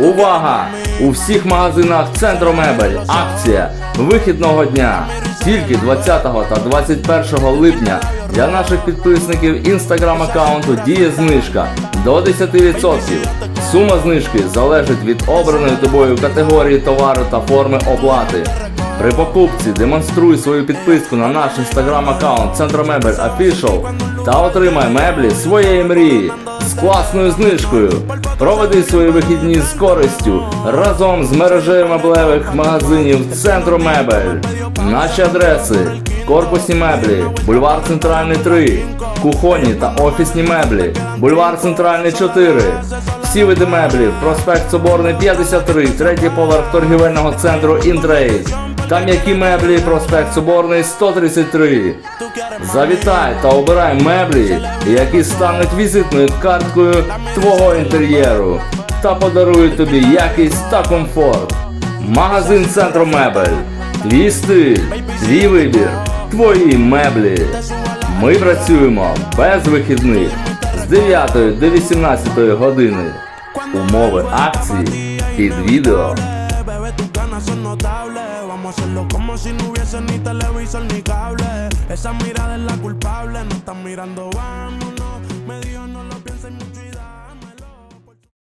Увага! У всіх магазинах Центру Мебель акція вихідного дня. Тільки 20 та 21 липня для наших підписників інстаграм аккаунту діє знижка до 10%. Сума знижки залежить від обраної тобою категорії товару та форми оплати. При покупці демонструй свою підписку на наш інстаграм аккаунт Центромебель Official та отримай меблі своєї мрії з класною знижкою. Проведи свої вихідні з користю разом з мережею меблевих магазинів Центру Мебель. Наші адреси: корпусні меблі, бульвар Центральний 3, кухонні та офісні меблі, бульвар Центральний 4. Всі види меблів, проспект Соборний 53, третій поверх торгівельного центру Інтрейд. Та м'які меблі, проспект Соборний 133. Завітай та обирай меблі, які стануть візитною карткою твого інтер'єру та подарують тобі якість та комфорт. Магазин Центру Мебель. Твій стиль, твій вибір, твої меблі. Ми працюємо без вихідних з 9 до 18 години. Умови акції під відео. Vamos a hacerlo como si no hubiese ni televisor ni cable. Esa mirada es la culpable. No están mirando, vámonos.